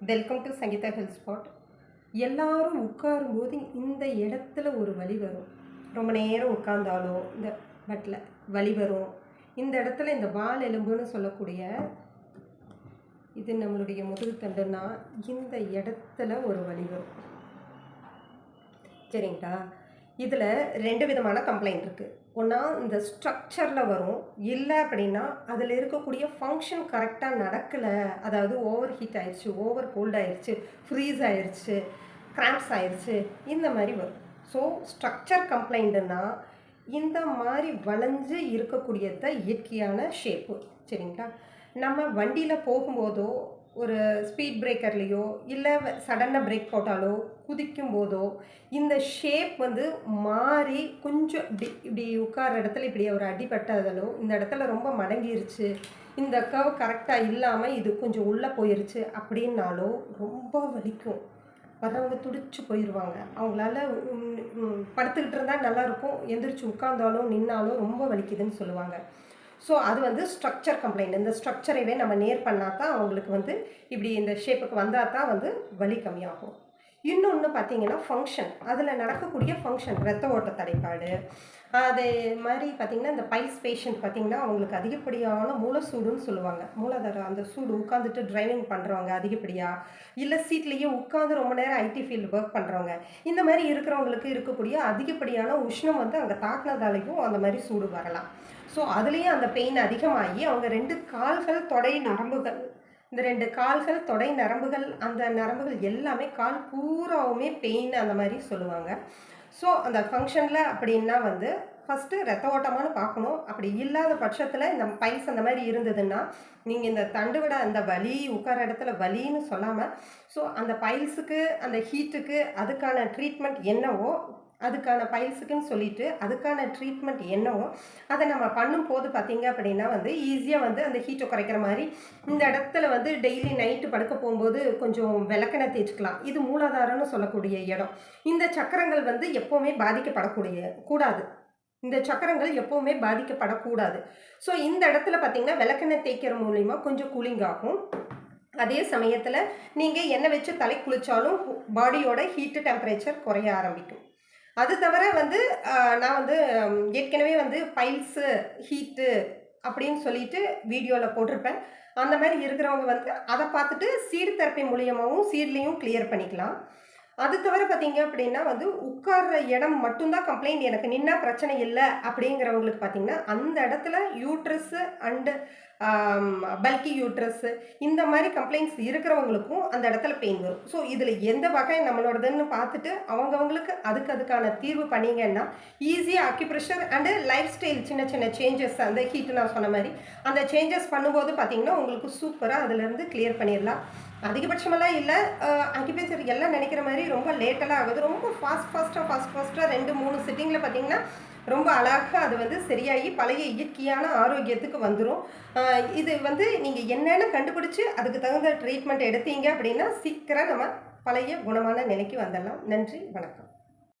Welcome to Sangeetha health spot எல்லாரும் உட்காரும்போது இந்த இடத்துல ஒரு வழி வரும். ரொம்ப நேரம் உட்கார்ந்தாலோ இந்த பட்டில் வழி வரும். இந்த இடத்துல இந்த வால் எலும்புன்னு சொல்லக்கூடிய இது நம்மளுடைய முதுகுத்தண்டுன்னா இந்த இடத்துல ஒரு வழி வரும். சரிங்களா? இதில் ரெண்டு விதமான கம்ப்ளைண்ட் இருக்குது ஒன்றா இந்த ஸ்ட்ரக்சரில் வரும். இல்லை அப்படின்னா அதில் இருக்கக்கூடிய ஃபங்க்ஷன் கரெக்டாக நடக்கலை. அதாவது ஓவர் ஹீட் ஆயிடுச்சு ஓவர் கோல்ட் ஆயிடுச்சு ஃப்ரீஸ் ஆயிடுச்சு கிராம்ப்ஸ் ஆயிடுச்சு இந்த மாதிரி வரும். ஸோ ஸ்ட்ரக்சர் கம்ப்ளைண்ட்டுன்னா இந்த மாதிரி வளைஞ்சு இருக்கக்கூடியது தான் இயற்கையான ஷேப்பு சரிங்களா? நம்ம வண்டியில் போகும்போதோ ஒரு ஸ்பீட் பிரேக்கர்லேயோ இல்லை சடனாக பிரேக் போட்டாலோ குதிக்கும் போதோ இந்த ஷேப் வந்து மாறி கொஞ்சம் இப்படி இப்படி உட்கார இடத்துல இப்படி ஒரு அடிபட்டதலோ இந்த இடத்துல ரொம்ப மடங்கிருச்சு இந்த கவ் கரெக்டாக இல்லாமல் இது கொஞ்சம் உள்ளே போயிருச்சு அப்படின்னாலோ ரொம்ப வலிக்கும். வர்றவங்க துடிச்சு போயிடுவாங்க அவங்களால படுத்துக்கிட்டு இருந்தால் நல்லாயிருக்கும் எந்திரிச்சு உட்காந்தாலும் நின்னாலும் ரொம்ப வலிக்குதுன்னு சொல்லுவாங்க. ஸோ அது வந்து ஸ்ட்ரக்சர் கம்ப்ளைண்ட் இந்த ஸ்ட்ரக்சரைவே நம்ம நேர் பண்ணால் தான் அவங்களுக்கு வந்து இப்படி இந்த ஷேப்புக்கு வந்தால் தான் வந்து வலி கம்மியாகும். இன்னொன்று பார்த்தீங்கன்னா ஃபங்க்ஷன் அதில் நடக்கக்கூடிய ஃபங்க்ஷன் ரத்த ஓட்ட தடைப்பாடு அதே மாதிரி பார்த்தீங்கன்னா இந்த பைல்ஸ் பேஷண்ட் பார்த்தீங்கன்னா அவங்களுக்கு அதிகப்படியான மூலசூடுன்னு சொல்லுவாங்க. மூலாதார அந்த சூடு உட்காந்துட்டு டிரைவிங் பண்ணுறவங்க அதிகப்படியாக இல்லை சீட்லேயே உட்காந்து ரொம்ப நேரம் ஐடி ஃபீல்டு ஒர்க் பண்ணுறவங்க இந்த மாதிரி இருக்கிறவங்களுக்கு இருக்கக்கூடிய அதிகப்படியான உஷ்ணம் வந்து அங்கே தாக்குனதாலையும் அந்த மாதிரி சூடு வரலாம். ஸோ அதுலேயும் அந்த பெயின் அதிகமாகி அவங்க ரெண்டு கால்கள் தொடை நரம்புகள் இந்த ரெண்டு கால்கள் தொடை நரம்புகள் அந்த நரம்புகள் எல்லாமே கால் பூராவுமே பெயின் அந்த மாதிரி சொல்லுவாங்க. ஸோ அந்த ஃபங்க்ஷனில் அப்படின்னா வந்து ஃபஸ்ட்டு ரத்த ஓட்டமானு பார்க்கணும். அப்படி இல்லாத பட்சத்தில் இந்த பைல்ஸ் அந்த மாதிரி இருந்ததுன்னா நீங்கள் இந்த தண்டு விட அந்த வலி உட்கார இடத்துல வலின்னு சொல்லாமல் ஸோ அந்த பைல்ஸுக்கு அந்த ஹீட்டுக்கு அதுக்கான ட்ரீட்மெண்ட் என்னவோ அதுக்கான பைல்ஸுக்குன்னு சொல்லிட்டு அதுக்கான ட்ரீட்மெண்ட் என்னவோ அதை நம்ம பண்ணும்போது பார்த்தீங்க அப்படின்னா வந்து ஈஸியாக வந்து அந்த ஹீட்டை குறைக்கிற மாதிரி இந்த இடத்துல வந்து டெய்லி நைட்டு படுக்க போகும்போது கொஞ்சம் விளக்கெண்ணெய் தேய்ச்சிக்கலாம். இது மூலாதாரம்னு சொல்லக்கூடிய இடம். இந்த சக்கரங்கள் வந்து எப்போவுமே பாதிக்கப்படக்கூடிய கூடாது. இந்த சக்கரங்கள் எப்போவுமே பாதிக்கப்படக்கூடாது. ஸோ இந்த இடத்துல பார்த்தீங்கன்னா விளக்கெண்ணெய் தேய்க்கிற மூலிமா கொஞ்சம் கூலிங் ஆகும். அதே சமயத்தில் நீங்கள் எண்ணெய் வச்சு தலை குளித்தாலும் பாடியோட ஹீட்டு டெம்பரேச்சர் குறைய ஆரம்பிக்கும். அது தவிர வந்து நான் வந்து ஏற்கனவே வந்து பைல்ஸு ஹீட்டு அப்படின்னு சொல்லிட்டு வீடியோவில் போட்டிருப்பேன். அந்த மாதிரி இருக்கிறவங்க வந்து அதை பார்த்துட்டு சீடு தெரப்பி மூலியமாகவும் சீட்லேயும் கிளியர் பண்ணிக்கலாம். அது தவிர பார்த்தீங்க அப்படின்னா வந்து உட்கார்ற இடம் மட்டும்தான் கம்ப்ளைண்ட் எனக்கு நின்னா பிரச்சனை இல்லை அப்படிங்கிறவங்களுக்கு பார்த்தீங்கன்னா அந்த இடத்துல யூட்ரஸ்ஸு அண்டு பல்கி யூட்ரஸ்ஸு இந்த மாதிரி கம்ப்ளைண்ட்ஸ் இருக்கிறவங்களுக்கும் அந்த இடத்துல பெயின் வரும். ஸோ இதில் எந்த வகை நம்மளோடதுன்னு பார்த்துட்டு அவங்கவங்களுக்கு அதுக்கு அதுக்கான தீர்வு பண்ணிங்கன்னா ஈஸியாக அக்யூப்ரெஷர் அண்டு லைஃப் ஸ்டைல் சின்ன சின்ன சேஞ்சஸ் அந்த ஹீட்டு நான் சொன்ன மாதிரி அந்த சேஞ்சஸ் பண்ணும்போது பார்த்தீங்கன்னா உங்களுக்கு சூப்பராக அதுலேருந்து கிளியர் பண்ணிடலாம். அதிகபட்சமெல்லாம் இல்லை. அக்யூபேச்சர் எல்லாம் நினைக்கிற மாதிரி ரொம்ப லேட்டெல்லாம் ஆகுது. ரொம்ப ஃபாஸ்ட் ஃபாஸ்ட்டாக ஃபாஸ்ட் ஃபாஸ்ட்டாக ரெண்டு மூணு சிட்டிங்கில் பார்த்தீங்கன்னா ரொம்ப அழகாக அது வந்து சரியாகி பழைய இயற்கையான ஆரோக்கியத்துக்கு வந்துடும் இது வந்து நீங்கள் என்னென்னு கண்டுபிடிச்சி அதுக்கு தகுந்த ட்ரீட்மெண்ட் எடுத்தீங்க அப்படின்னா சீக்கிரம் நம்ம பழைய குணமான நிலைக்கு வந்துடலாம். நன்றி வணக்கம்.